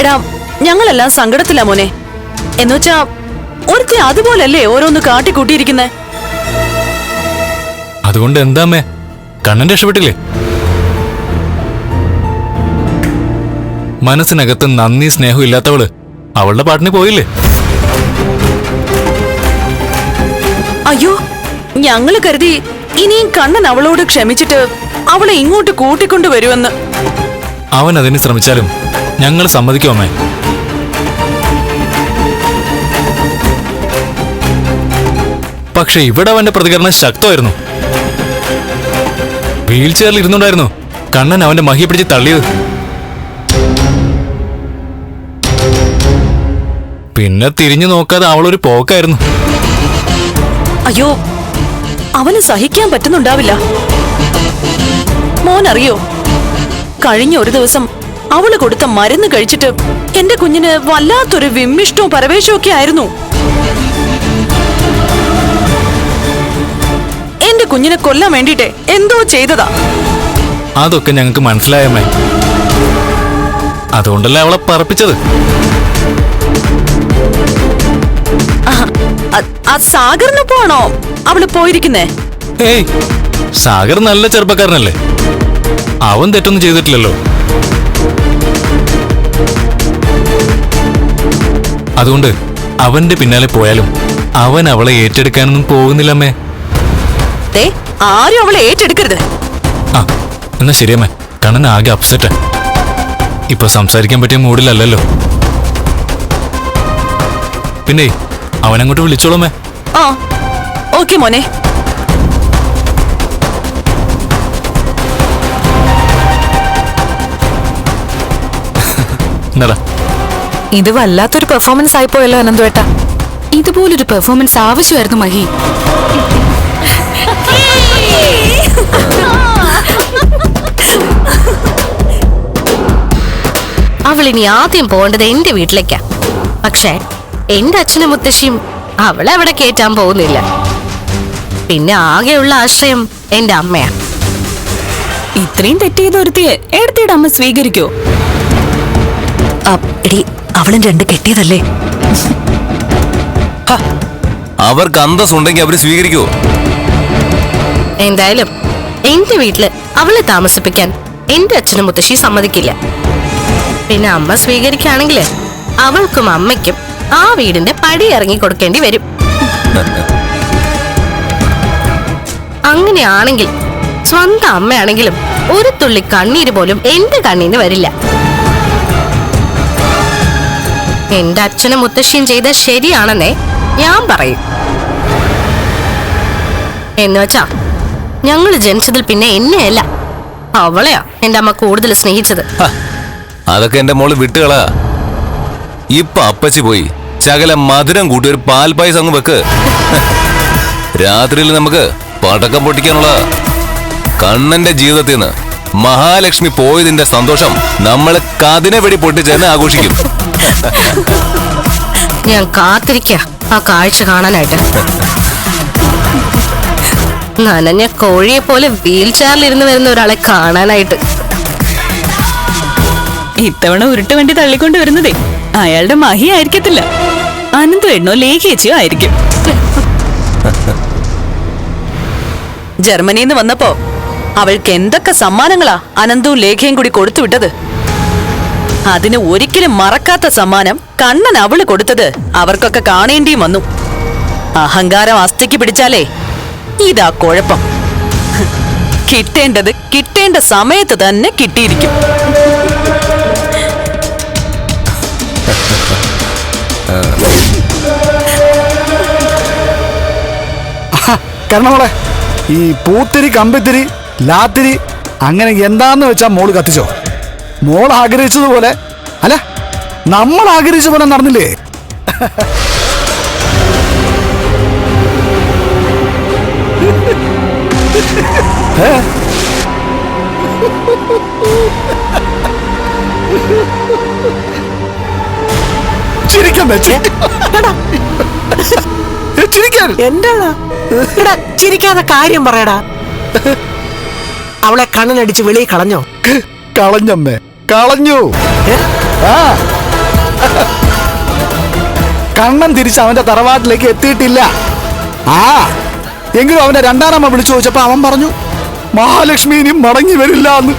എടാ ഞങ്ങളെല്ലാം സങ്കടത്തിലാ മോനെ. എന്നുവെച്ചാ ഒരുത്തി അതുപോലല്ലേ ഓരോന്ന് കാട്ടിക്കൂട്ടിയിരിക്കുന്നെ? അതുകൊണ്ട് എന്താമ്മേ കണ്ണൻ രക്ഷപ്പെട്ടില്ലേ? മനസ്സിനകത്ത് നന്ദി സ്നേഹം ഇല്ലാത്തവൾ അവളുടെ പാട്ടിന് പോയില്ലേ? അയ്യോ ഞങ്ങൾ കരുതി ഇനിയും കണ്ണൻ അവളോട് ക്ഷമിച്ചിട്ട് അവളെ ഇങ്ങോട്ട് കൂട്ടിക്കൊണ്ടുവരുമെന്ന്. അവൻ അതിന് ശ്രമിച്ചാലും ഞങ്ങൾ സമ്മതിക്കും അമ്മേ. പക്ഷെ ഇവിടെ അവന്റെ പ്രതികരണം ശക്തമായിരുന്നു. വീൽ ചെയറിൽ ഇരുന്നുണ്ടായിരുന്നു. കണ്ണൻ അവന്റെ മഹിയെ പിടിച്ച് തള്ളിയത്. പിന്നെ തിരിഞ്ഞു നോക്കാതെ അവളൊരു പോക്കായിരുന്നു. അയ്യോ അവന് സഹിക്കാൻ പറ്റുന്നുണ്ടാവില്ല. മോൻ അറിയോ കഴിഞ്ഞ ഒരു ദിവസം അവൾ കൊടുത്ത മരുന്ന് കഴിച്ചിട്ട് എന്റെ കുഞ്ഞിന് വല്ലാത്തൊരു വിമ്മിഷ്ടവും പരവേശവും ഒക്കെ ആയിരുന്നു. എന്റെ കുഞ്ഞിനെ കൊല്ലാൻ വേണ്ടിട്ടെ എന്തോ ചെയ്തതാ. അതൊക്കെ ഞങ്ങൾക്ക് മനസ്സിലായമ്മേ. അതുകൊണ്ടല്ലേ അവളെ പറപ്പിച്ചത്? സാഗറിനൊപ്പമാണോ അവൾ പോയിരിക്കുന്നേ? ഏയ് സാഗർ നല്ല ചെറുപ്പക്കാരനല്ലേ? അവൻ തെറ്റൊന്നും ചെയ്തിട്ടില്ലല്ലോ. അതുകൊണ്ട് അവന്റെ പിന്നാലെ പോയാലും അവൻ അവളെ ഏറ്റെടുക്കാനൊന്നും പോകുന്നില്ലമ്മേ. ആരും അവളെ ഏറ്റെടുക്കരുത്. ആ എന്നാ ശരിയമ്മേ. കണ്ണൻ ആകെ അപ്സെറ്റ് ഇപ്പൊ സംസാരിക്കാൻ പറ്റിയ മൂഡിലല്ലല്ലോ. പിന്നെ അവനങ്ങോട്ട് വിളിച്ചോളമ്മേ. ആ ഓക്കെ മോനെ. എന്നടാ ഇത് വല്ലാത്തൊരു പെർഫോമൻസ് ആയിപ്പോയല്ലോ അനന്തുവേട്ട. ഇതുപോലൊരു പെർഫോമൻസ് ആവശ്യമായിരുന്നു മഹി. അവൾ ഇനി ആദ്യം പോകേണ്ടത് എന്റെ വീട്ടിലേക്കാ. പക്ഷേ എന്റെ അച്ഛനും മുത്തശ്ശിയും അവളെ അവിടെ കേറ്റാൻ പോകുന്നില്ല. പിന്നെ ആകെയുള്ള ആശ്രയം എന്റെ അമ്മയാ. ഇത്രയും തെറ്റ് ചെയ്ത ഒരുത്തിയെ എടുത്തിയുടെ അമ്മ സ്വീകരിക്കോ? എടി അവളും രണ്ട് കെട്ടിയതല്ലേ? അവർക്ക് അന്തസ്സുണ്ടെങ്കിൽ അവർ സ്വീകരിക്കോ എന്തായാലും എന്റെ വീട്ടിൽ അവളെ താമസിപ്പിക്കാൻ എന്റെ അച്ഛനും മുത്തശ്ശി സമ്മതിക്കില്ല. പിന്നെ അമ്മ സ്വീകരിക്കുകയാണെങ്കിൽ അവൾക്കും അമ്മയ്ക്കും ആ വീടിന്റെ പടി ഇറങ്ങി കൊടുക്കേണ്ടി വരും. അങ്ങനെയാണെങ്കിൽ സ്വന്തം അമ്മയാണെങ്കിലും ഒരു തുള്ളി കണ്ണീര് പോലും എന്റെ കണ്ണീന് വരില്ല. എന്റെ അച്ഛനും മുത്തശ്ശിയും ചെയ്ത ശരിയാണെന്നേ ഞാൻ പറയും. എന്നുവച്ചാ ഞങ്ങൾ ജനിച്ചതിൽ പിന്നെ എന്നെയല്ല അവളെയാ എന്റെ അമ്മ കൂടുതൽ സ്നേഹിച്ചത്. അതൊക്കെ എന്റെ മോൾ വിട്ടുകളാ. ഇപ്പൊ അപ്പച്ചി പോയി ശകല മധുരം കൂട്ടി ഒരു പാൽ അങ്ങ് വെക്ക്. രാത്രിയിൽ നമുക്ക് പടക്കം പൊട്ടിക്കാനുള്ള കണ്ണന്റെ ജീവിതത്തിൽ നിന്ന് മഹാലക്ഷ്മി പോയതിന്റെ സന്തോഷം നമ്മൾ കതിനെ വെടി പൊട്ടിച്ചെന്ന് ആഘോഷിക്കും. ഞാൻ കാത്തിരിക്ക. ആ കാഴ്ച കാണാനായിട്ട്. നനഞ്ഞ കോഴിയെ പോലെ വീൽ ചെയറിലിരുന്ന് വരുന്ന ഒരാളെ കാണാനായിട്ട്. ഇത്തവണ ഉരുട്ട് വണ്ടി തള്ളിക്കൊണ്ട് വരുന്നതേ. അയാളുടെ മഹി ആയിരിക്കത്തില്ല. അനന്ത് എണ്ണോ ലേഖിയച്ചയോ ആയിരിക്കും. ജർമ്മനിന്ന് വന്നപ്പോ അവൾക്ക് എന്തൊക്കെ സമ്മാനങ്ങളാ അനന്തവും ലേഖയും കൂടി കൊടുത്തു വിട്ടത്? അതിന് ഒരിക്കലും മറക്കാത്ത സമ്മാനം കണ്ണൻ അവൾ കൊടുത്തത് അവർക്കൊക്കെ കാണേണ്ടിയും വന്നു. അഹങ്കാരം അസ്ഥിക്ക് പിടിച്ചാലേ ഇതാ കുഴപ്പം. കിട്ടേണ്ടത് കിട്ടേണ്ട സമയത്ത് തന്നെ കിട്ടിയിരിക്കും. കരണമോളെ ഈ പൂത്തിരി കമ്പിത്തിരി ലാത്തിരി അങ്ങനെ എന്താന്ന് വെച്ചാ മോൾ കത്തിച്ചോ? മോൾ ആഗ്രഹിച്ചതുപോലെ അല്ല? നമ്മൾ ആഗ്രഹിച്ച പോലെ നടന്നില്ലേ? ചിരിക്കാൻ ചിരിക്കാൻ. എന്താടാ എടാ ചിരിക്കാതെ കാര്യം പറയടാ. അവളെ കണ്ണനടിച്ച് വെളിയിൽ കളഞ്ഞോ? കളഞ്ഞമ്മേ. കളഞ്ഞു. ആ. കണ്ണൻ തിരിച്ച് അവന്റെ തറവാട്ടിലേക്ക് എത്തിയിട്ടില്ല. ആ. എങ്കിലും അവന്റെ രണ്ടാനമ്മ വിളിച്ചു ചോദിച്ചപ്പോ അവൻ പറഞ്ഞു മഹാലക്ഷ്മി ഇനിയും മടങ്ങി വരില്ല എന്ന്